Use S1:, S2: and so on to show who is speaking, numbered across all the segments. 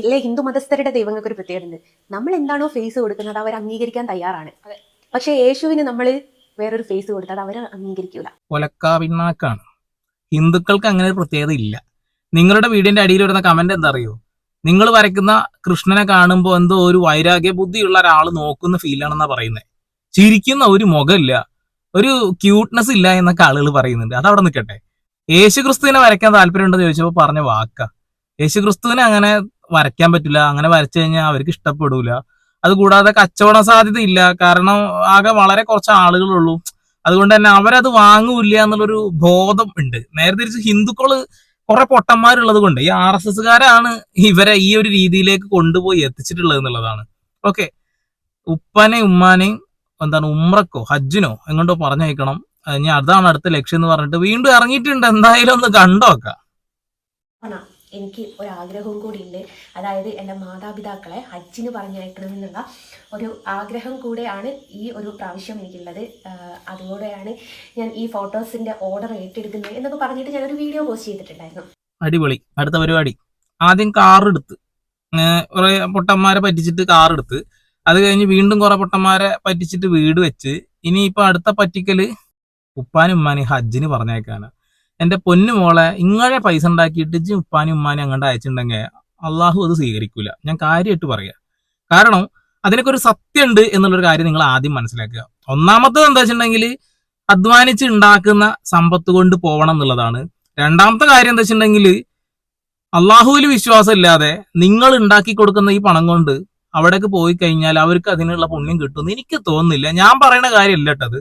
S1: ഇല്ലേ ഹിന്ദു മതസ്ഥരുടെ ദൈവങ്ങൾക്ക് ഒരു പ്രത്യേകത ഉണ്ട് നമ്മൾ എന്താണോ ഫേസ് കൊടുക്കുന്നത് അവർ അംഗീകരിക്കാൻ തയ്യാറാണ്.
S2: അതെ.
S1: പക്ഷെ യേശുവിന് നമ്മൾ വേറൊരു ഫേസ് കൊടുത്താൽ അവർ അംഗീകരിക്കൂല.
S3: കൊലക്കാവിന്മാക്കാണ് ഹിന്ദുക്കൾക്ക് അങ്ങനെ ഒരു പ്രത്യേകത ഇല്ല. നിങ്ങളുടെ വീടിന്റെ അടിയിൽ വരുന്ന കമന്റ് എന്താ അറിയോ? നിങ്ങൾ വരയ്ക്കുന്ന കൃഷ്ണനെ കാണുമ്പോൾ എന്തോ ഒരു വൈരാഗ്യ ബുദ്ധിയുള്ള ഒരാൾ നോക്കുന്ന ഫീലാണെന്നാ പറയുന്നത് ചിരിക്കുന്ന ഒരു മുഖമില്ല. ഒരു ക്യൂട്ട്നെസ് ഇല്ല എന്നൊക്കെ ആളുകൾ പറയുന്നുണ്ട്. അതവിടെ നിൽക്കട്ടെ യേശുക്രിസ്തുവിനെ വരയ്ക്കാൻ താല്പര്യമുണ്ടെന്ന് ചോദിച്ചപ്പോൾ പറഞ്ഞ വാക്ക. യേശുക്രിസ്തുവിനെ അങ്ങനെ വരയ്ക്കാൻ പറ്റില്ല അങ്ങനെ വരച്ചു കഴിഞ്ഞാൽ അവർക്ക് ഇഷ്ടപ്പെടൂല. അതുകൂടാതെ കച്ചവട സാധ്യത ഇല്ല കാരണം ആകെ വളരെ കുറച്ച് ആളുകളുള്ളൂ. അതുകൊണ്ട് തന്നെ അവരത് വാങ്ങൂല്ല എന്നുള്ളൊരു ബോധം ഉണ്ട്. നേരെ തിരിച്ച് ഹിന്ദുക്കൾ കുറെ പൊട്ടന്മാരുള്ളത് കൊണ്ട് ഈ ആർ എസ് എസ്സുകാരാണ് ഇവരെ ഈ ഒരു രീതിയിലേക്ക് കൊണ്ടുപോയി എത്തിച്ചിട്ടുള്ളത് എന്നുള്ളതാണ്. ഓക്കെ. ഉപ്പാനെയും ഉമ്മാനെയും എന്താണ് ഉമ്രക്കോ ഹജ്ജിനോ എങ്ങോട്ടോ പറഞ്ഞയക്കണം. ഞാൻ അതാണ് അടുത്ത ലക്ഷ്യം എന്ന് പറഞ്ഞിട്ട് വീണ്ടും ഇറങ്ങിയിട്ടുണ്ട്. എന്തായാലും ഒന്ന് കണ്ടോക്കാം.
S1: എനിക്ക് ഒരാഗ്രഹവും കൂടി ഉണ്ട് അതായത് എന്റെ മാതാപിതാക്കളെ ഹജ്ജിന് പറഞ്ഞയക്കണമെന്നുള്ള ഒരു ആഗ്രഹം കൂടെയാണ് ഈ ഒരു പ്രാവശ്യം എനിക്കുള്ളത്. അതുകൂടെയാണ് ഞാൻ ഈ ഫോട്ടോസിന്റെ ഓർഡർ ഏറ്റെടുക്കുന്നത് എന്നൊക്കെ പറഞ്ഞിട്ട് ഞാനൊരു വീഡിയോ പോസ്റ്റ് ചെയ്തിട്ടുണ്ടായിരുന്നു.
S3: അടിപൊളി. അടുത്ത പരിപാടി. ആദ്യം കാർ എടുത്ത്. കുറെ പൊട്ടന്മാരെ പറ്റിച്ചിട്ട് കാർ എടുത്ത്. അത് കഴിഞ്ഞ് വീണ്ടും കുറെ പൊട്ടന്മാരെ പറ്റിച്ചിട്ട് വീട് വെച്ച്. ഇനി ഇപ്പൊ അടുത്ത പറ്റിക്കൽ ഉപ്പാനും ഉമ്മാനും ഹജ്ജിന് പറഞ്ഞേക്കാണ് എന്റെ പൊന്നു മോളെ ഇങ്ങനെ പൈസ ഉണ്ടാക്കിയിട്ട് ഉപ്പാനും ഉമ്മാനും അങ്ങോട്ട് അയച്ചിട്ടുണ്ടെങ്കിൽ അള്ളാഹു അത് സ്വീകരിക്കൂല. ഞാൻ കാര്യമായിട്ട് പറയാ. കാരണം അതിനൊക്കെ ഒരു സത്യമുണ്ട് എന്നുള്ളൊരു കാര്യം നിങ്ങൾ ആദ്യം മനസ്സിലാക്കുക. ഒന്നാമത്തത് എന്താ വെച്ചിട്ടുണ്ടെങ്കിൽ അധ്വാനിച്ച് ഉണ്ടാക്കുന്ന സമ്പത്ത് കൊണ്ട് പോകണം എന്നുള്ളതാണ്. രണ്ടാമത്തെ കാര്യം എന്താ വെച്ചിട്ടുണ്ടെങ്കിൽ അള്ളാഹുവിൽ വിശ്വാസം ഇല്ലാതെ നിങ്ങൾ ഉണ്ടാക്കി കൊടുക്കുന്ന ഈ പണം കൊണ്ട് അവിടേക്ക് പോയി കഴിഞ്ഞാൽ അവർക്ക് അതിനുള്ള പുണ്യം കിട്ടുമെന്ന് എനിക്ക് തോന്നുന്നില്ല. ഞാൻ പറയുന്ന കാര്യമല്ല കേട്ടത്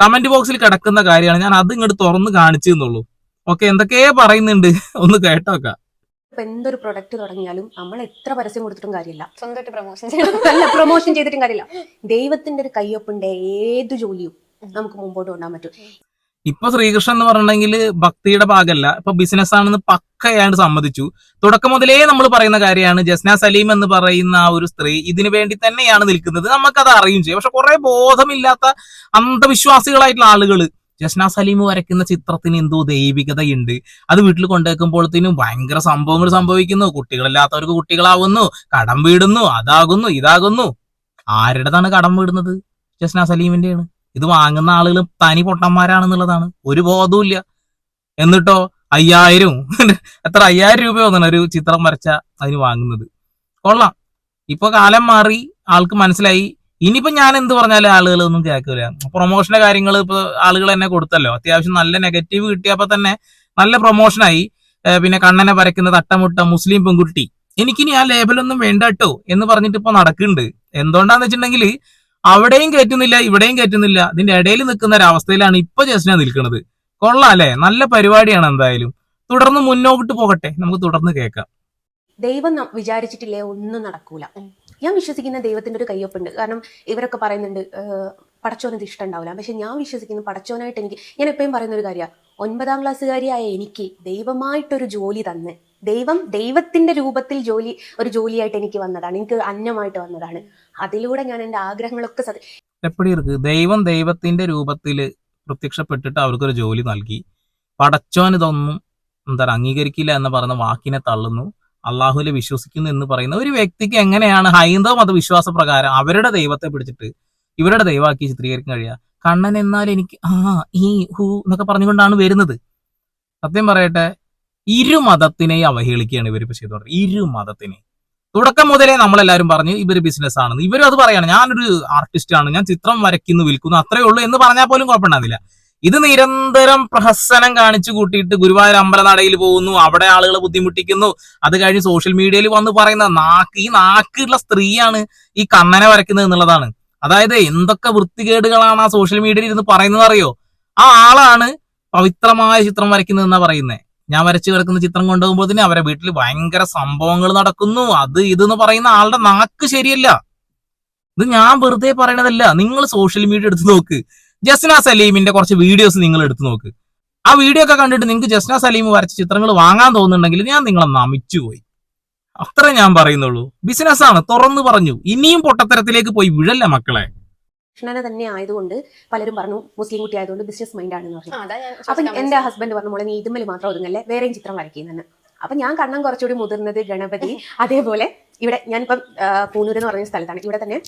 S3: കമന്റ് ബോക്സിൽ കിടക്കുന്ന കാര്യമാണ്. ഞാൻ അത് ഇങ്ങോട്ട് തുറന്ന് കാണിച്ചു എന്നുള്ളൂ. ഓക്കെ എന്തൊക്കെയാ പറയുന്നുണ്ട്. ഒന്ന് കേട്ടോക്ക.
S1: ഇപ്പം എന്തൊരു പ്രൊഡക്റ്റ് തുടങ്ങിയാലും നമ്മൾ എത്ര പരസ്യം കൊടുത്തിട്ടും കാര്യമില്ല.
S2: സ്വന്തമായിട്ട് പ്രൊമോഷൻ
S1: അല്ല പ്രൊമോഷൻ ചെയ്തിട്ടും കാര്യമില്ല. ദൈവത്തിന്റെ ഒരു കയ്യൊപ്പിന്റെ ഏത് ജോലിയും നമുക്ക് മുമ്പോട്ട് കൊണ്ടുപോകാൻ പറ്റും.
S3: ഇപ്പൊ ശ്രീകൃഷ്ണൻ എന്ന് പറഞ്ഞിട്ടുണ്ടെങ്കിൽ ഭക്തിയുടെ ഭാഗമല്ല ഇപ്പൊ ബിസിനസ് ആണെന്ന് പക്കയാണ്ട് സമ്മതിച്ചു. തുടക്കം മുതലേ നമ്മൾ പറയുന്ന കാര്യമാണ് ജസ്ന സലീം എന്ന് പറയുന്ന ആ ഒരു സ്ത്രീ ഇതിനു വേണ്ടി തന്നെയാണ് നിൽക്കുന്നത്. നമുക്കത് അറിയും ചെയ്യും. പക്ഷെ കുറെ ബോധമില്ലാത്ത അന്ധവിശ്വാസികളായിട്ടുള്ള ആളുകൾ ജസ്ന സലീം വരയ്ക്കുന്ന ചിത്രത്തിന് എന്തോ ദൈവികതയുണ്ട്. അത് വീട്ടിൽ കൊണ്ടുവെക്കുമ്പോഴത്തേനും ഭയങ്കര സംഭവങ്ങൾ സംഭവിക്കുന്നു. കുട്ടികളില്ലാത്തവർക്ക് കുട്ടികളാവുന്നു. കടം വീടുന്നു. അതാകുന്നു. ഇതാകുന്നു. ആരുടേതാണ് കടം വീടുന്നത്? ജസ്ന സലീമിന്റെയാണ് ഇത് വാങ്ങുന്ന ആളുകൾ തനി പൊട്ടന്മാരാണെന്നുള്ളതാണ്. ഒരു ബോധവുമില്ല. എന്നിട്ടോ അയ്യായിരം. എത്ര അയ്യായിരം രൂപ തോന്നണം ഒരു ചിത്രം വരച്ച അതിന് വാങ്ങുന്നത്. കൊള്ളാം. ഇപ്പൊ കാലം മാറി ആൾക്ക് മനസ്സിലായി. ഇനിയിപ്പോ ഞാൻ എന്ത് പറഞ്ഞാലും ആളുകൾ ഒന്നും കേൾക്കില്ല പ്രൊമോഷന്റെ കാര്യങ്ങൾ ഇപ്പൊ ആളുകൾ തന്നെ കൊടുത്തല്ലോ. അത്യാവശ്യം നല്ല നെഗറ്റീവ് കിട്ടിയപ്പോ തന്നെ നല്ല പ്രൊമോഷനായി പിന്നെ കണ്ണനെ വരയ്ക്കുന്ന തട്ടമുട്ട മുസ്ലിം പെൺകുട്ടി. എനിക്കിനി ആ ലേബലൊന്നും വേണ്ട കേട്ടോ എന്ന് പറഞ്ഞിട്ട് ഇപ്പൊ നടക്കുന്നുണ്ട് എന്തുകൊണ്ടാന്ന് വെച്ചിട്ടുണ്ടെങ്കിൽ അവിടെയും കയറ്റുന്നില്ല ഇവിടെയും കയറ്റുന്നില്ല അതിന്റെ ഇടയിൽ നിൽക്കുന്ന ഒരു അവസ്ഥയിലാണ് ഇപ്പൊ ജസ്റ്റിനെ നിൽക്കുന്നത്. കൊള്ളാം അല്ലെ? നല്ല പരിപാടിയാണ് എന്തായാലും. തുടർന്ന് മുന്നോട്ട് പോകട്ടെ. നമുക്ക് തുടർന്ന് കേൾക്കാം.
S1: ദൈവം വിചാരിച്ചിട്ടില്ലേ ഒന്നും നടക്കൂല. ഞാൻ വിശ്വസിക്കുന്ന ദൈവത്തിന്റെ ഒരു കയ്യൊപ്പുണ്ട്. കാരണം ഇവരൊക്കെ പറയുന്നുണ്ട് പടച്ചോനത് ഇഷ്ടമുണ്ടാവില്ല. പക്ഷെ ഞാൻ വിശ്വസിക്കുന്ന പടച്ചോനായിട്ട് എനിക്ക് ഞാൻ എപ്പോഴും പറയുന്ന ഒരു കാര്യമാണ്. ഒൻപതാം ക്ലാസ്സുകാരിയായ എനിക്ക് ദൈവമായിട്ടൊരു ജോലി തന്ന് ദൈവം ദൈവത്തിന്റെ രൂപത്തിൽ ജോലി ഒരു ജോലിയായിട്ട് എനിക്ക് വന്നതാണ് എനിക്ക് അന്നമായിട്ട് വന്നതാണ്. അതിലൂടെ ഞാൻ എന്റെ ആഗ്രഹങ്ങളൊക്കെ സത്
S3: എപ്പോഴും ഇരുക്ക്? ദൈവം ദൈവത്തിന്റെ രൂപത്തിൽ പ്രത്യക്ഷപ്പെട്ടിട്ട് അവർക്കൊരു ജോലി നൽകി. പടച്ചോൻ ഇതൊന്നും എന്താ അംഗീകരിക്കില്ല എന്ന് പറയുന്ന വാക്കിനെ തള്ളുന്നു. അള്ളാഹുവിൽ വിശ്വസിക്കുന്നു എന്ന് പറയുന്ന ഒരു വ്യക്തിക്ക് എങ്ങനെയാണ് ഹൈന്ദവ മതവിശ്വാസ പ്രകാരം അവരുടെ ദൈവത്തെ പിടിച്ചിട്ട് ഇവരുടെ ദൈവമാക്കി ചിത്രീകരിക്കാൻ കഴിയുക? കണ്ണൻ എന്നാൽ എനിക്ക് ആ ഈ ഹൂ എന്നൊക്കെ പറഞ്ഞുകൊണ്ടാണ് വരുന്നത്. സത്യം പറയട്ടെ ഇരു മതത്തിനെയും അവഹേളിക്കുകയാണ് ഇവരിപ്പോ ചെയ്തോണ്ട്. ഇരു മതത്തിനെ. തുടക്കം മുതലേ നമ്മളെല്ലാവരും പറഞ്ഞു ഇവർ ബിസിനസ് ആണെന്ന്. ഇവരും അത് പറയാണ് ഞാനൊരു ആർട്ടിസ്റ്റ് ആണ് ഞാൻ ചിത്രം വരയ്ക്കുന്നു വിൽക്കുന്നു അത്രേ ഉള്ളൂ എന്ന് പറഞ്ഞാൽ പോലും കുഴപ്പമുണ്ടാകുന്നില്ല. ഇത് നിരന്തരം പ്രഹസനം കാണിച്ചു കൂട്ടിയിട്ട് ഗുരുവായൂർ അമ്പലനടയിൽ പോകുന്നു. അവിടെ ആളുകളെ ബുദ്ധിമുട്ടിക്കുന്നു. അത് കഴിഞ്ഞ് സോഷ്യൽ മീഡിയയിൽ വന്ന് പറയുന്ന നാക്ക് ഈ നാക്കുള്ള സ്ത്രീയാണ് ഈ കണ്ണനെ വരയ്ക്കുന്നത് എന്നുള്ളതാണ്. അതായത് എന്തൊക്കെ വൃത്തികേടുകളാണ് ആ സോഷ്യൽ മീഡിയയിൽ ഇരുന്ന് പറയുന്നത് അറിയോ? ആ ആളാണ് പവിത്രമായ ചിത്രം വരയ്ക്കുന്നത് എന്നാ പറയുന്നത് ഞാൻ വരച്ചു കിടക്കുന്ന ചിത്രം കൊണ്ടുപോകുമ്പോൾ തന്നെ അവരെ വീട്ടിൽ ഭയങ്കര സംഭവങ്ങൾ നടക്കുന്നു. അത് ഇതെന്ന് പറയുന്ന ആളുടെ നാക്ക് ശരിയല്ല. ഇത് ഞാൻ വെറുതെ പറയണതല്ല. നിങ്ങൾ സോഷ്യൽ മീഡിയ എടുത്ത് നോക്ക്. ജസ്ന സലീമിന്റെ കുറച്ച് വീഡിയോസ് നിങ്ങൾ എടുത്തു നോക്ക്. ആ വീഡിയോ ഒക്കെ കണ്ടിട്ട് നിങ്ങൾക്ക് ജസ്ന സലീം വരച്ച ചിത്രങ്ങൾ വാങ്ങാൻ തോന്നുന്നുണ്ടെങ്കിൽ ഞാൻ നിങ്ങളെ നമിച്ചു പോയി. അത്രേ ഞാൻ പറയുന്നുള്ളൂ. ബിസിനസ് ആണ് തുറന്നു പറഞ്ഞു. ഇനിയും പൊട്ടത്തരത്തിലേക്ക് പോയി വിഴല്ല മക്കളെ.
S1: കൃഷ്ണനെ തന്നെ ആയതുകൊണ്ട് പലരും പറഞ്ഞു മുസ്ലിം കുട്ടി ആയതുകൊണ്ട് ബിസിനസ് മൈൻഡ് ആണെന്ന് പറഞ്ഞു. അപ്പൊ എന്റെ ഹസ്ബൻഡ് പറഞ്ഞു മോളെ നീ ഇതുമ്മൽ മാത്രം ഒതുങ്ങല്ലേ? വേറെയും ചിത്രം വരയ്ക്കുന്നെന്ന്. അപ്പൊ ഞാൻ കണ്ണം കുറച്ചുകൂടി മുതിർന്നത് ഗണപതി. അതേപോലെ ഇവിടെ ഞാനിപ്പം പൂനൂർ എന്ന് പറഞ്ഞ സ്ഥലത്താണ്. ഇവിടെ തന്നെ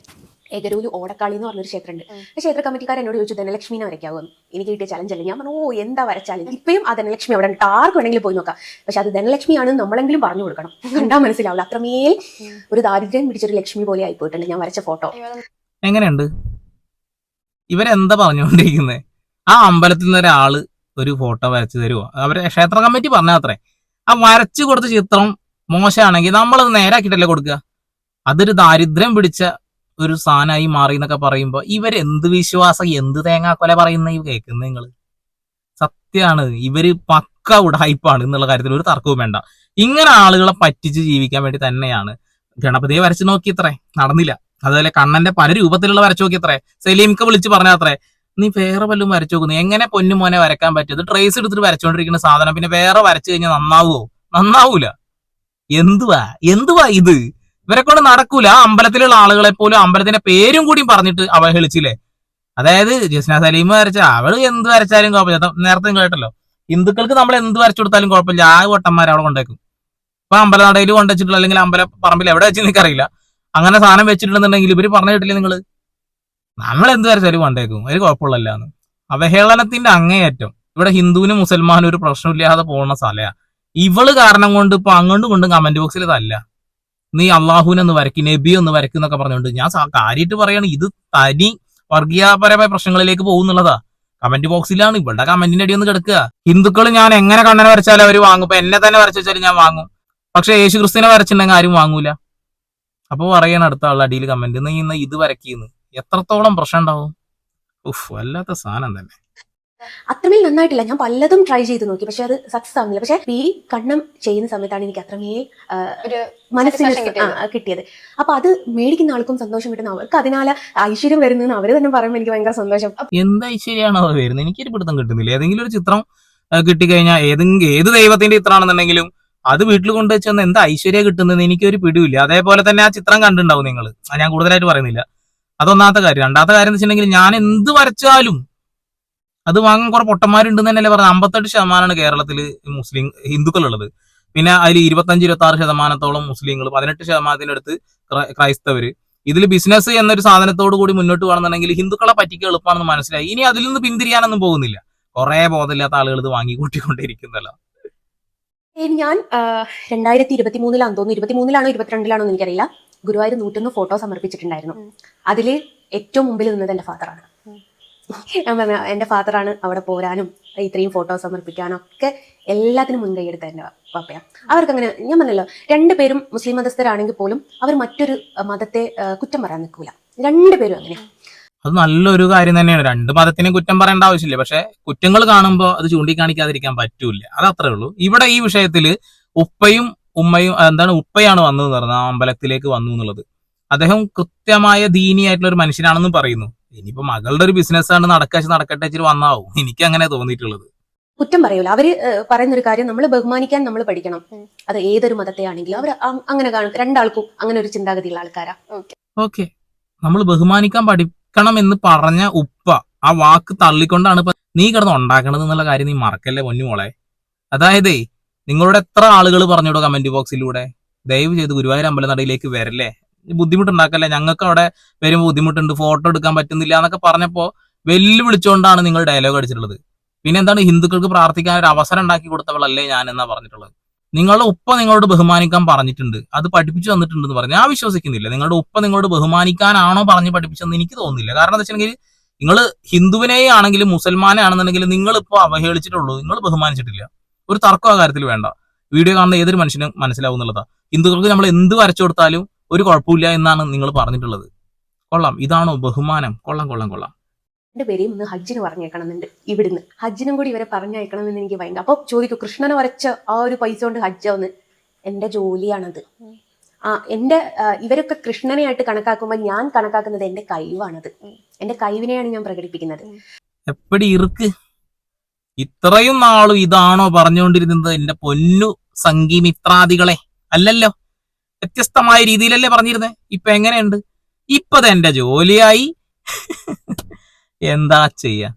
S1: എഗരൂൽ ഓടക്കാളി എന്ന് പറഞ്ഞൊരു ക്ഷേത്രമുണ്ട്. ആ ക്ഷേത്ര കമ്മിറ്റിക്കാർ എന്നോട് ചോദിച്ചു ധനലക്ഷ്മിനെ വരയ്ക്കാവും? എനിക്ക് കിട്ടിയ ചലഞ്ച് അല്ലേ? ഞാൻ പറഞ്ഞു ഓ എന്താ വരച്ചാലും? ഇപ്പയും ആ ധനലക്ഷ്മി അവിടെ ഉണ്ട്. ആർക്കും വേണമെങ്കിലും പോയി നോക്കാം. പക്ഷെ അത് ധനലക്ഷ്മിയാണ് നമ്മളെങ്കിലും പറഞ്ഞു കൊടുക്കണം. കണ്ടാൽ മനസ്സിലാവില്ല. അത്രമേൽ ഒരു ദാരിദ്ര്യം പിടിച്ചൊരു ലക്ഷ്മി പോലെ ആയിപ്പോയിട്ടുണ്ട് ഞാൻ വരച്ച ഫോട്ടോ.
S3: എങ്ങനെയുണ്ട്? ഇവരെന്താ പറഞ്ഞുകൊണ്ടിരിക്കുന്നത് ആ അമ്പലത്തിൽ നിന്ന് ഒരാൾ ഒരു ഫോട്ടോ വരച്ചു തരുമോ അവരെ ക്ഷേത്ര കമ്മിറ്റി പറഞ്ഞാ അത്രേ. ആ വരച്ചു കൊടുത്ത ചിത്രം മോശമാണെങ്കിൽ നമ്മളത് നേരാക്കിയിട്ടല്ലേ കൊടുക്കുക? അതൊരു ദാരിദ്ര്യം പിടിച്ച ഒരു സാധനമായി മാറി എന്നൊക്കെ പറയുമ്പോ എന്ത് വിശ്വാസം എന്ത് തേങ്ങാക്കൊല പറയുന്ന ഈ കേൾക്കുന്നത് നിങ്ങൾ സത്യാണ്. ഇവർ പക്ക ഉടായ്പാണ് എന്നുള്ള കാര്യത്തിൽ ഒരു തർക്കവും വേണ്ട. ഇങ്ങനെ ആളുകളെ പറ്റിച്ച് ജീവിക്കാൻ വേണ്ടി തന്നെയാണ്. ഗണപതിയെ വരച്ചു നോക്കിയത്രേ നടന്നില്ല. അതുപോലെ കണ്ണന്റെ പല രൂപത്തിലുള്ള വരച്ചു നോക്കിയത്രേ സലീംക്ക് വിളിച്ച് പറഞ്ഞാത്രേ നീ വേറെ വല്ലതും വരച്ചു നോക്കുന്നു എങ്ങനെ പൊന്നു മോനെ വരക്കാൻ പറ്റും? ട്രേസ് എടുത്തിട്ട് വരച്ചുകൊണ്ടിരിക്കുന്ന സാധനം. പിന്നെ വേറെ വരച്ചു കഴിഞ്ഞാൽ നന്നാവുമോ നന്നാവൂല. എന്തുവാ? എന്തുവാ ഇത്? ഇവരെ കൊണ്ട് നടക്കൂല അമ്പലത്തിലുള്ള ആളുകളെ പോലും അമ്പലത്തിന്റെ പേരും കൂടി പറഞ്ഞിട്ട് അവഹേളിച്ചില്ലേ? അതായത് ജസ്ന സലീം വരച്ച അവൾ എന്ത് വരച്ചാലും കുഴപ്പമില്ല. നേരത്തെ കേട്ടല്ലോ. ഹിന്ദുക്കൾക്ക് നമ്മൾ എന്ത് വരച്ചു കൊടുത്താലും കുഴപ്പമില്ല. ആ വട്ടന്മാരെ അവിടെ കൊണ്ടേക്കും. ഇപ്പൊ അമ്പല നടയിൽ കൊണ്ടുവച്ചിട്ടുള്ള അല്ലെങ്കിൽ അമ്പല പറമ്പിൽ എവിടെ വെച്ച് എനിക്കറിയില്ല അങ്ങനെ സാധനം വെച്ചിട്ടുണ്ടെന്നുണ്ടെങ്കിൽ ഇവർ പറഞ്ഞു കേട്ടില്ലേ നിങ്ങൾ? നമ്മൾ എന്ത് വരച്ചാലും കൊണ്ടേക്കും. ഒരു കുഴപ്പമുള്ളല്ലാന്ന് അവഹേളനത്തിന്റെ അങ്ങേയറ്റം. ഇവിടെ ഹിന്ദുവിനും മുസൽമാനും ഒരു പ്രശ്നമില്ലാതെ പോകുന്ന സ്ഥലയാ. ഇവൾ കാരണം കൊണ്ട് ഇപ്പൊ അങ്ങോട്ടും കൊണ്ടും കമന്റ് ബോക്സിൽ തല്ല നീ അള്ളാഹുവിനെ വരക്കി നബി ഒന്ന് വരയ്ക്കും എന്നൊക്കെ പറഞ്ഞുകൊണ്ട് ഞാൻ കാര്യമായിട്ട് പറയാണ് ഇത് തനി വർഗീയപരമായ പ്രശ്നങ്ങളിലേക്ക് പോകുന്നുള്ളതാ. കമന്റ് ബോക്സിലാണ് ഇവളുടെ കമന്റിന്റെ ഒന്ന് കിടക്കുക. ഹിന്ദുക്കൾ ഞാൻ എങ്ങനെ കണ്ണനെ വരച്ചാലും അവർ വാങ്ങും. ഇപ്പൊ എന്നെ തന്നെ വരച്ചു വെച്ചാലും ഞാൻ വാങ്ങും. പക്ഷെ യേശു ക്രിസ്തുവിനെ വരച്ചിട്ടുണ്ടെങ്കിൽ ആരും വാങ്ങൂല. അപ്പൊ പറയണ അടുത്ത ആളുടെ അടിയിൽ കമന്റ് നീ ഇന്ന് ഇത് വരക്കിന്ന്. എത്രത്തോളം പ്രശ്നം ഉണ്ടാവും? ഉഫ് വല്ലാത്ത സാധനം തന്നെ.
S1: അത്രമേൽ നന്നായിട്ടില്ല. ഞാൻ പലതും ട്രൈ ചെയ്ത് നോക്കി. പക്ഷെ അത് സക്സസ് ആവുന്നില്ല. പക്ഷെ ഈ കണ്ണം ചെയ്യുന്ന സമയത്താണ് എനിക്ക് അത്രമേൽ ആ, മനസ്സിന്
S2: കിട്ടിയത്.
S1: അപ്പൊ അത് മേടിക്കുന്ന ആൾക്കും സന്തോഷം കിട്ടുന്ന അവർക്ക് അതിനാൽ ഐശ്വര്യം വരുന്നതെന്ന് അവർ തന്നെ പറയുമ്പോൾ എനിക്ക് ഭയങ്കര സന്തോഷം.
S3: എന്ത് ഐശ്വര്യമാണോ വരുന്നത്? എനിക്കൊരു പിടുത്തം കിട്ടുന്നില്ല. ഏതെങ്കിലും ഒരു ചിത്രം കിട്ടിക്കഴിഞ്ഞാൽ ഏതെങ്കിലും ഏത് ദൈവത്തിന്റെ ചിത്രമാണെന്നുണ്ടെങ്കിലും അത് വീട്ടിൽ കൊണ്ടുവച്ചെന്ന് എന്ത് ഐശ്വര്യം കിട്ടുന്നത് എനിക്കൊരു പിടിവില്ല. അതേപോലെ തന്നെ ആ ചിത്രം കണ്ടിട്ടുണ്ടാവും നിങ്ങൾ ഞാൻ കൂടുതലായിട്ട് പറയുന്നില്ല. അതൊന്നാമത്തെ കാര്യം. രണ്ടാമത്തെ കാര്യം എന്ന് വെച്ചിട്ടുണ്ടെങ്കിൽ ഞാൻ എന്ത് വരച്ചാലും അത് വാങ്ങാൻ കുറെ പൊട്ടന്മാരുണ്ടെന്ന് തന്നെയല്ലേ പറഞ്ഞത്. അമ്പത്തെട്ട് ശതമാനമാണ് കേരളത്തിൽ മുസ്ലിം ഹിന്ദുക്കളുള്ളത്. പിന്നെ അതിൽ ഇരുപത്തഞ്ച് ഇരുപത്തി ആറ് ശതമാനത്തോളം മുസ്ലിങ്ങൾ പതിനെട്ട് ശതമാനത്തിന്റെ അടുത്ത് ക്രൈ- ക്രൈസ്തവര്. ഇതിൽ ബിസിനസ് എന്നൊരു സാധനത്തോടു കൂടി മുന്നോട്ട് പോകണമെന്നുണ്ടെങ്കിൽ ഹിന്ദുക്കളെ പറ്റിക്ക് എളുപ്പമാണെന്ന് മനസ്സിലായി. ഇനി അതിൽ നിന്ന് പിന്തിരിയാനൊന്നും പോകുന്നില്ല. കുറെ ബോധമില്ലാത്ത ആളുകൾ ഇത് വാങ്ങി കൂട്ടിക്കൊണ്ടിരിക്കുന്നല്ല
S1: ഇനി ഞാൻ രണ്ടായിരത്തി ഇരുപത്തി മൂന്നിലാണെന്ന് തോന്നുന്നു. ഇരുപത്തി മൂന്നിലാണോ ഇരുപത്തിരണ്ടിലാണോ എന്ന് എനിക്കറിയില്ല. ഗുരുവായൂർ നൂറ്റൊന്ന് ഫോട്ടോ സമർപ്പിച്ചിട്ടുണ്ടായിരുന്നു.
S2: അതിൽ
S1: അതിൽ ഏറ്റവും മുമ്പിൽ നിന്നത് എന്റെ ഫാദറാണ് ഞാൻ പറഞ്ഞ എന്റെ ഫാദറാണ് അവിടെ പോരാനും ഇത്രയും ഫോട്ടോ സമർപ്പിക്കാനും ഒക്കെ എല്ലാത്തിനും മുൻകൈ എടുത്ത എന്റെ പാപ്പയാ. അവർക്കങ്ങനെ ഞാൻ പറഞ്ഞല്ലോ രണ്ടുപേരും മുസ്ലിം മതസ്ഥരാണെങ്കിൽ പോലും അവർ മറ്റൊരു മതത്തെ കുറ്റം പറയാൻ നിൽക്കൂല. രണ്ടുപേരും അങ്ങനെ
S3: അത് നല്ലൊരു കാര്യം തന്നെയാണ്. രണ്ട് മതത്തിനെ കുറ്റം പറയേണ്ട ആവശ്യമില്ല. പക്ഷെ കുറ്റങ്ങൾ കാണുമ്പോൾ അത് ചൂണ്ടിക്കാണിക്കാതിരിക്കാൻ പറ്റൂല അത് അത്രേ ഉള്ളൂ. ഇവിടെ ഈ വിഷയത്തിൽ ഉപ്പയും ഉമ്മയും എന്താണ് ഉപ്പയാണ് വന്നതെന്ന് പറഞ്ഞത് ആ അമ്പലത്തിലേക്ക് വന്നു എന്നുള്ളത്. അദ്ദേഹം കൃത്യമായ ദീനിയായിട്ടുള്ള ഒരു മനുഷ്യനാണെന്ന് പറയുന്നു. ഇനിയിപ്പോ മകളുടെ ഒരു ബിസിനസ് ആണ് നടക്കാശ് നടക്കട്ടെ ഇച്ചിരി വന്നാവും. എനിക്ക് അങ്ങനെ തോന്നിയിട്ടുള്ളത്.
S1: കുറ്റം പറയൂല. അവർ പറയുന്ന ഒരു കാര്യം നമ്മൾ ബഹുമാനിക്കാൻ നമ്മൾ പഠിക്കണം. അത് ഏതൊരു മതത്തെ ആണെങ്കിലും അവർ അങ്ങനെ കാണും. രണ്ടാൾക്കും അങ്ങനെ ഒരു ചിന്താഗതിയുള്ള ആൾക്കാരാ.
S3: ഓക്കെ. നമ്മൾ ബഹുമാനിക്കാൻ പഠിക്കണം എന്ന് പറഞ്ഞ ഉപ്പ ആ വാക്ക് തള്ളിക്കൊണ്ടാണ് ഇപ്പൊ നീ കിടന്ന് ഉണ്ടാക്കണത് എന്നുള്ള കാര്യം നീ മറക്കല്ലേ പൊന്നു മോളെ? അതായത് നിങ്ങളോട് എത്ര ആളുകൾ പറഞ്ഞോടോ കമന്റ് ബോക്സിലൂടെ? ദയവ് ചെയ്ത് ഗുരുവായൂർ അമ്പലനടയിലേക്ക് വരല്ലേ? ബുദ്ധിമുട്ടുണ്ടാക്കല്ലേ? ഞങ്ങൾക്ക് അവിടെ വരുമ്പോൾ ബുദ്ധിമുട്ടുണ്ട് ഫോട്ടോ എടുക്കാൻ പറ്റുന്നില്ല എന്നൊക്കെ വെല്ലു വെല്ലുവിളിച്ചുകൊണ്ടാണ് നിങ്ങൾ ഡയലോഗ് അടിച്ചിട്ടുള്ളത്. പിന്നെ എന്താണ്? ഹിന്ദുക്കൾക്ക് പ്രാർത്ഥിക്കാൻ ഒരു അവസരം ഉണ്ടാക്കി കൊടുത്തവളല്ലേ ഞാൻ എന്നാ പറഞ്ഞിട്ടുള്ളത്. നിങ്ങളുടെ ഉപ്പ നിങ്ങളോട് ബഹുമാനിക്കാൻ പറഞ്ഞിട്ടുണ്ട്. അത് പഠിപ്പിച്ചു തന്നിട്ടുണ്ട് എന്ന് പറഞ്ഞു. ഞാൻ വിശ്വസിക്കുന്നില്ല. നിങ്ങളുടെ ഉപ്പ നിങ്ങളോട് ബഹുമാനിക്കാനാണോ പറഞ്ഞ് പഠിപ്പിച്ചതെന്ന് എനിക്ക് തോന്നുന്നില്ല. കാരണം എന്താ വെച്ചിട്ടുണ്ടെങ്കിൽ നിങ്ങൾ ഹിന്ദുവിനെ ആണെങ്കിലും മുസൽമാനെ ആണെന്നുണ്ടെങ്കിൽ നിങ്ങൾ ഇപ്പോൾ അവഹേളിച്ചിട്ടുള്ളൂ. നിങ്ങൾ ബഹുമാനിച്ചിട്ടില്ല. ഒരു തർക്കം ആ കാര്യത്തിൽ വേണ്ട. വീഡിയോ കാണുന്ന ഏതൊരു മനുഷ്യനും മനസ്സിലാവും എന്നുള്ളതാ. ഹിന്ദുക്കൾക്ക് നമ്മൾ എന്ത് വരച്ചു കൊടുത്താലും ഒരു കുഴപ്പമില്ല എന്നാണ് നിങ്ങൾ പറഞ്ഞിട്ടുള്ളത്. കൊള്ളാം. ഇതാണോ ബഹുമാനം? കൊള്ളാം കൊള്ളാം കൊള്ളാം.
S1: രണ്ടുപേരെയും ഒന്ന് ഹജ്ജിന് പറഞ്ഞേക്കണമെന്നുണ്ട് ഇവിടുന്ന്. ഹജ്ജിനും കൂടി ഇവരെ പറഞ്ഞയക്കണമെന്ന് എനിക്ക് ഭയങ്കര അപ്പൊ ചോദിക്കും കൃഷ്ണനെ വരച്ച ആ ഒരു പൈസ കൊണ്ട് ഹജ്ജാവുന്ന് എന്റെ ജോലിയാണത്. ആ എന്റെ ആ, ഇവരൊക്കെ കൃഷ്ണനെയായിട്ട് കണക്കാക്കുമ്പോൾ ഞാൻ കണക്കാക്കുന്നത് എന്റെ കഴിവാണത്.
S2: ഉം.
S1: എന്റെ കഴിവിനെയാണ് ഞാൻ പ്രകടിപ്പിക്കുന്നത്.
S3: എപ്പടി ഇറുക്ക് ഇത്രയും നാളും ഇതാണോ പറഞ്ഞുകൊണ്ടിരുന്നത്? എന്റെ പൊന്നു സംഗീമിത്രാദികളെ. അല്ലല്ലോ. വ്യത്യസ്തമായ രീതിയിലല്ലേ പറഞ്ഞിരുന്നത് ഇപ്പൊ എങ്ങനെയുണ്ട്? ഇപ്പൊ അത് എന്റെ ജോലിയായി. എന്താ ചെയ്യാ?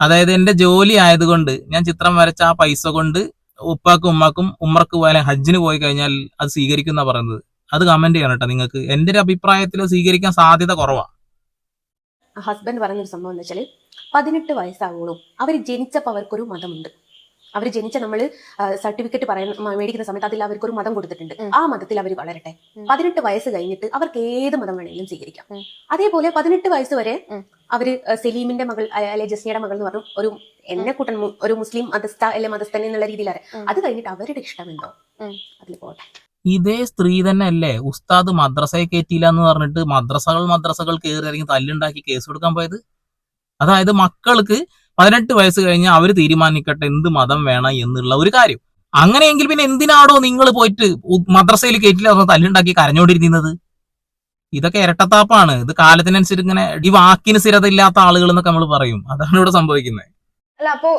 S3: അതായത് എന്റെ ജോലി ആയതുകൊണ്ട് ഞാൻ ചിത്രം വരച്ച ആ പൈസ കൊണ്ട് ഉപ്പാക്കും ഉമ്മാക്കും ഉമ്മർക്ക് പോയാലും ഹജ്ജിന് പോയി കഴിഞ്ഞാൽ അത് സ്വീകരിക്കുന്ന പറയുന്നത്. അത് കമന്റ് ചെയ്യണം കേട്ടോ നിങ്ങൾക്ക്. എന്റെ ഒരു അഭിപ്രായത്തിൽ സ്വീകരിക്കാൻ സാധ്യത കുറവാ.
S1: ഹസ്ബൻഡ് പറഞ്ഞൊരു സംഭവം എന്ന് വെച്ചാൽ പതിനെട്ട് വയസ്സാകുമ്പോഴും അവർ ജനിച്ചപ്പോൾ അവർക്കൊരു മതമുണ്ട്. അവർ ജനിച്ച നമ്മൾ സർട്ടിഫിക്കറ്റ് പറയുന്ന മേടിക്കുന്ന സമയത്ത് അതിൽ അവർക്ക് ഒരു മതം കൊടുത്തിട്ടുണ്ട്. ആ മതത്തിൽ അവർ വളരട്ടെ. പതിനെട്ട് വയസ്സ് കഴിഞ്ഞിട്ട് അവർക്ക് ഏത് മതം വേണമെങ്കിലും സ്വീകരിക്കാം. അതേപോലെ പതിനെട്ട് വയസ്സ് വരെ. അവർ സലീമിന്റെ മകൾ അല്ലെ ജസ്നിയുടെ മകൾ എന്ന് പറഞ്ഞു ഒരു എന്നെ കൂട്ടൻ ഒരു മുസ്ലിം മതസ്ഥ അല്ലെ മതസ്ഥൻ എന്നുള്ള രീതിയിലാണ് അത് കഴിഞ്ഞിട്ട് അവരുടെ ഇഷ്ടമെന്തോ
S2: ഉം.
S1: അതിൽ പോട്ടെ.
S3: ഇതേ സ്ത്രീ തന്നെ അല്ലേ? ഉസ്താദ് മദ്രസയെ കയറ്റിയില്ല എന്ന് പറഞ്ഞിട്ട് മദ്രസകൾ മദ്രസകൾ കയറി ഇറങ്ങി തല്ലുണ്ടാക്കി കേസ് കൊടുക്കാൻ പോയത്? അതായത് മക്കൾക്ക് പതിനെട്ട് വയസ്സ് കഴിഞ്ഞാൽ അവർ തീരുമാനിക്കട്ടെ എന്ത് മതം വേണം എന്നുള്ള ഒരു കാര്യം. അങ്ങനെയെങ്കിൽ പിന്നെ എന്തിനാണോ നിങ്ങൾ പോയിട്ട് മദ്രസയിൽ കയറ്റില്ല തല്ലുണ്ടാക്കി കരഞ്ഞോണ്ടിരുന്നത്? ഇതൊക്കെ ഇരട്ടത്താപ്പാണ്. ഇത് കാലത്തിനനുസരിച്ച് ഇങ്ങനെ ഈ വാക്കിന് സ്ഥിരത ഇല്ലാത്ത ആളുകൾ എന്നൊക്കെ നമ്മൾ പറയും. അതാണ് ഇവിടെ സംഭവിക്കുന്നത്.
S2: അല്ല അപ്പോ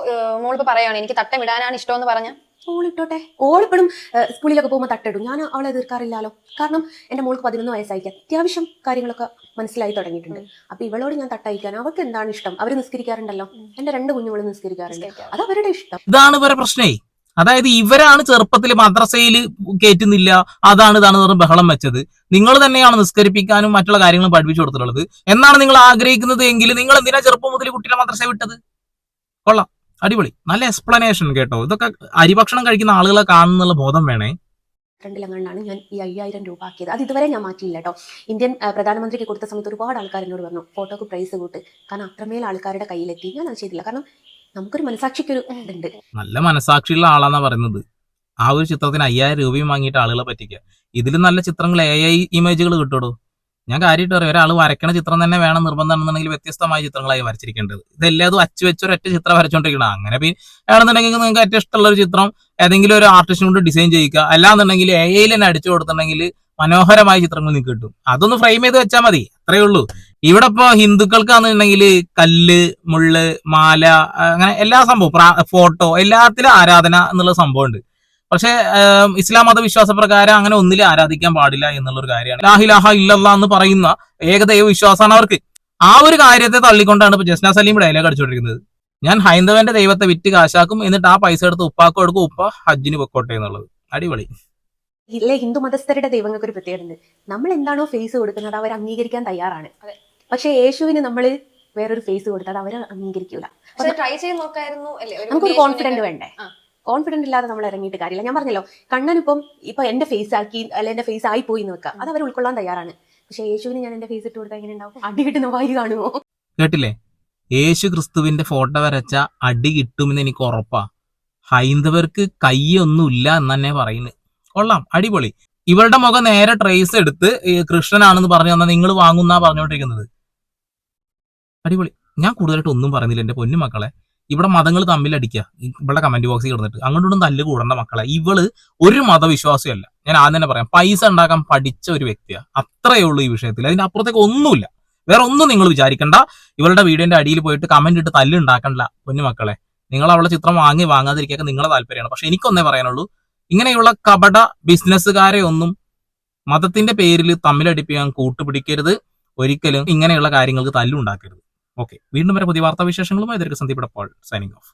S2: മോളിപ്പോ പറയാണ് എനിക്ക് തട്ടം ഇടാനാണ് ഇഷ്ടം എന്ന് പറഞ്ഞ.
S1: ഓളിട്ടോട്ടെ. ഓളിപ്പോഴും സ്കൂളിലൊക്കെ പോകുമ്പോൾ തട്ടിടും. ഞാൻ അവളെ എതിർക്കാറില്ലല്ലോ കാരണം എന്റെ മോൾക്ക് പതിനൊന്ന് വയസ്സായിരിക്കും അത്യാവശ്യം കാര്യങ്ങളൊക്കെ മനസ്സിലായി തുടങ്ങിയിട്ടുണ്ട്. അപ്പൊ ഇവളോട് ഞാൻ തട്ടയക്കാൻ. അവർക്ക് എന്താണ് ഇഷ്ടം? അവർ നിസ്കരിക്കാറുണ്ടല്ലോ? എന്റെ രണ്ട് കുഞ്ഞുങ്ങളും നിസ്കരിക്കാറുണ്ട്. അത് അവരുടെ ഇഷ്ടം.
S3: ഇതാണ് ഇവരുടെ പ്രശ്നേ. അതായത് ഇവരാണ് ചെറുപ്പത്തിൽ മദ്രസയിൽ കയറ്റുന്നില്ല അതാണ് ഇതാണ് പറഞ്ഞ് ബഹളം വെച്ചത്. നിങ്ങൾ തന്നെയാണ് നിസ്കരിപ്പിക്കാനും മറ്റുള്ള കാര്യങ്ങളും പഠിപ്പിച്ചു കൊടുത്തിട്ടുള്ളത്. എന്നാണ് നിങ്ങൾ ആഗ്രഹിക്കുന്നത് എങ്കിൽ നിങ്ങൾ എന്തിനാ ചെറുപ്പം മുതൽ കുട്ടികളെ മദ്രസ വിട്ടത്? കൊള്ളാം. അടിപൊളി. നല്ല എക്സ്പ്ലനേഷൻ കേട്ടോ. ഇതൊക്കെ അരിഭക്ഷണം കഴിക്കുന്ന ആളുകളെ കാണുന്നുള്ള ബോധം വേണേ.
S1: രണ്ടിലങ്ങാണ്ടാണ് ഞാൻ ഈ അയ്യായിരം രൂപ ആക്കിയത്. അത് ഇതുവരെ ഞാൻ മാറ്റിയില്ല കേട്ടോ. ഇന്ത്യൻ പ്രധാനമന്ത്രിക്ക് കൊടുത്ത സമയത്ത് ഒരുപാട് ആൾക്കാർ എന്നോട് പറഞ്ഞു ഫോട്ടോക്ക് പ്രൈസ് കൂട്ട്. കാരണം അത്രമേൽ ആൾക്കാരുടെ കയ്യിലെത്തി. ഞാൻ അത് ചെയ്തില്ല. കാരണം നമുക്കൊരു മനസാക്ഷിക്കൊരു ഇതുണ്ട്.
S3: നല്ല മനസാക്ഷിയുള്ള ആളാന്നാ പറയുന്നത്. ആ ഒരു ചിത്രത്തിന് അയ്യായിരം രൂപയും വാങ്ങിയിട്ട് ആളുകളെ പറ്റിക്കുക ഇതിലും നല്ല ചിത്രങ്ങൾ എ ഐ ഇമേജുകൾ കിട്ടുള്ളൂ ഞാൻ കാര്യമായിട്ട് പറയാം. ഒരാൾ വരയ്ക്കണ ചിത്രം തന്നെ വേണം നിർബന്ധമാണെന്നുണ്ടെങ്കിൽ വ്യത്യസ്തമായ ചിത്രങ്ങളായി വരച്ചിരിക്കേണ്ടത്. ഇതെല്ലാം അച്ചു വെച്ച് ഒരൊറ്റ ചിത്രം വരച്ചോണ്ടിരിക്കണം. അങ്ങനെ പിന്നെ നിങ്ങൾക്ക് ഏറ്റവും ഇഷ്ടമുള്ള ഒരു ചിത്രം ഏതെങ്കിലും ഒരു ആർട്ടിസ്റ്റിനെ കൊണ്ട് ഡിസൈൻ ചെയ്യിക്കുക. അല്ലാന്നുണ്ടെങ്കിൽ എ ഐയിൽ തന്നെ അടിച്ചു കൊടുത്തിട്ടുണ്ടെങ്കിൽ മനോഹരമായ ചിത്രങ്ങൾ നിങ്ങൾക്ക് കിട്ടും. അതൊന്ന് ഫ്രെയിം ചെയ്ത് വെച്ചാൽ മതി. അത്രേ ഉള്ളൂ. ഇവിടെ ഇപ്പൊ ഹിന്ദുക്കൾക്കാണെന്നുണ്ടെങ്കിൽ കല്ല് മുള്ള് മാല അങ്ങനെ എല്ലാ സംഭവം ഫോട്ടോ എല്ലാത്തിലും ആരാധന എന്നുള്ള സംഭവമുണ്ട്. പക്ഷെ ഇസ്ലാം മതവിശ്വാസ പ്രകാരം അങ്ങനെ ഒന്നിലും ആരാധിക്കാൻ പാടില്ല എന്നുള്ള ഒരു കാര്യമാണ് ലാഹിലാഹ ഇല്ലല്ല എന്ന് പറയുന്ന ഏകദൈവ വിശ്വാസമാണ് അവർക്ക്. ആ ഒരു കാര്യത്തെ തള്ളിക്കൊണ്ടാണ് ഇപ്പൊ ജസ്ന സലീം ഡയലോഗ് അടിച്ചുകൊണ്ടിരിക്കുന്നത് ഞാൻ ഹൈന്ദവന്റെ ദൈവത്തെ വിറ്റ് കാശാക്കും എന്നിട്ട് ആ പൈസ എടുത്ത് ഉപ്പാക്കും എടുക്കും ഉപ്പ ഹജ്ജിന് പൊക്കോട്ടെ എന്നുള്ളത്. അടിപൊളി.
S1: ഇല്ലേ ഹിന്ദു മതസ്ഥരുടെ ദൈവങ്ങൾക്ക് ഒരു പ്രത്യേകത ഉണ്ട്. നമ്മൾ എന്താണോ ഫേസ് കൊടുക്കുന്നത് അവർ അംഗീകരിക്കാൻ തയ്യാറാണ്.
S2: അതെ.
S1: പക്ഷെ യേശുവിന് നമ്മൾ വേറൊരു ഫേസ് കൊടുത്താൽ അവർ അംഗീകരിക്കൂല.
S2: പക്ഷെ ട്രൈ ചെയ്ത് നോക്കായിരുന്നു. അല്ലേ ഒരു
S1: നമുക്കൊരു കോൺഫിഡന്റ് വേണ്ടേ. കോൺഫിഡന്റ് ഇല്ലാതെ നമ്മൾ ഇറങ്ങിയിട്ട് കാര്യമില്ല. ഞാൻ പറഞ്ഞല്ലോ കണ്ണനിപ്പം ഇപ്പം എന്റെ ഫേസ് ആക്കി അല്ലെ എന്റെ ഫേസ് ആയി പോയി എന്ന് വെക്കാം. അത് അവർ ഉൾക്കൊള്ളാൻ തയ്യാറാണ്. പക്ഷെ യേശുവിന് ഞാൻ എന്റെ ഫേസ് ഇട്ട് കൊടുത്താൽ എങ്ങനെ ഉണ്ടാവും? അടി കിട്ടുന്ന വായി കാണുമോ?
S3: കേട്ടില്ലേ? യേശു ക്രിസ്തുവിന്റെ ഫോട്ടോ വരച്ച അടി കിട്ടുമെന്ന് എനിക്ക് ഉറപ്പാ. ഹൈന്ദവർക്ക് കൈയൊന്നുമില്ല എന്ന് തന്നെ പറയുന്നത്. കൊള്ളാം അടിപൊളി. ഇവളുടെ മുഖം നേരെ ട്രേസ് എടുത്ത് കൃഷ്ണനാണെന്ന് പറഞ്ഞു തന്നാൽ നിങ്ങൾ വാങ്ങുന്നാ പറഞ്ഞോണ്ടിരിക്കുന്നത് അടിപൊളി. ഞാൻ കൂടുതലായിട്ട് ഒന്നും പറയുന്നില്ല എന്റെ പൊന്നു മക്കളെ. ഇവിടെ മതങ്ങൾ തമ്മിൽ അടിക്കുക ഇവിടെ കമന്റ് ബോക്സിൽ കിടന്നിട്ട് അങ്ങോട്ടും തല്ല് കൂടേണ്ട മക്കളെ. ഇവൾ ഒരു മതവിശ്വാസിയല്ല. ഞാൻ ആദ്യം തന്നെ പറയാം. പൈസ ഉണ്ടാക്കാൻ പഠിച്ച ഒരു വ്യക്തിയാണ് അത്രയേ ഉള്ളൂ ഈ വിഷയത്തിൽ. അതിന്റെ അപ്പുറത്തേക്ക് ഒന്നുമില്ല. വേറെ ഒന്നും നിങ്ങൾ വിചാരിക്കണ്ട. ഇവളുടെ വീടിന്റെ അടിയിൽ പോയിട്ട് കമന്റ് ഇട്ട് തല്ല് ഉണ്ടാക്കണ്ട പൊന്നു മക്കളെ. നിങ്ങൾ അവളെ ചിത്രം വാങ്ങി വാങ്ങാതിരിക്കുക നിങ്ങളുടെ താല്പര്യമാണ്. പക്ഷെ എനിക്കൊന്നേ പറയാനുള്ളൂ. ഇങ്ങനെയുള്ള കപട ബിസിനസ്സുകാരെ ഒന്നും മതത്തിന്റെ പേരിൽ തമ്മിലടിപ്പിക്കാൻ കൂട്ടുപിടിക്കരുത്. ഒരിക്കലും ഇങ്ങനെയുള്ള കാര്യങ്ങൾക്ക് തല്ലുണ്ടാക്കരുത് ഓക്കെ വീണ്ടും വരെ പുതിയ വാർത്താ വിശേഷങ്ങളുമായി ഇതൊരു സന്ദീപ് അപ്പോൾ സൈനിങ് ഓഫ്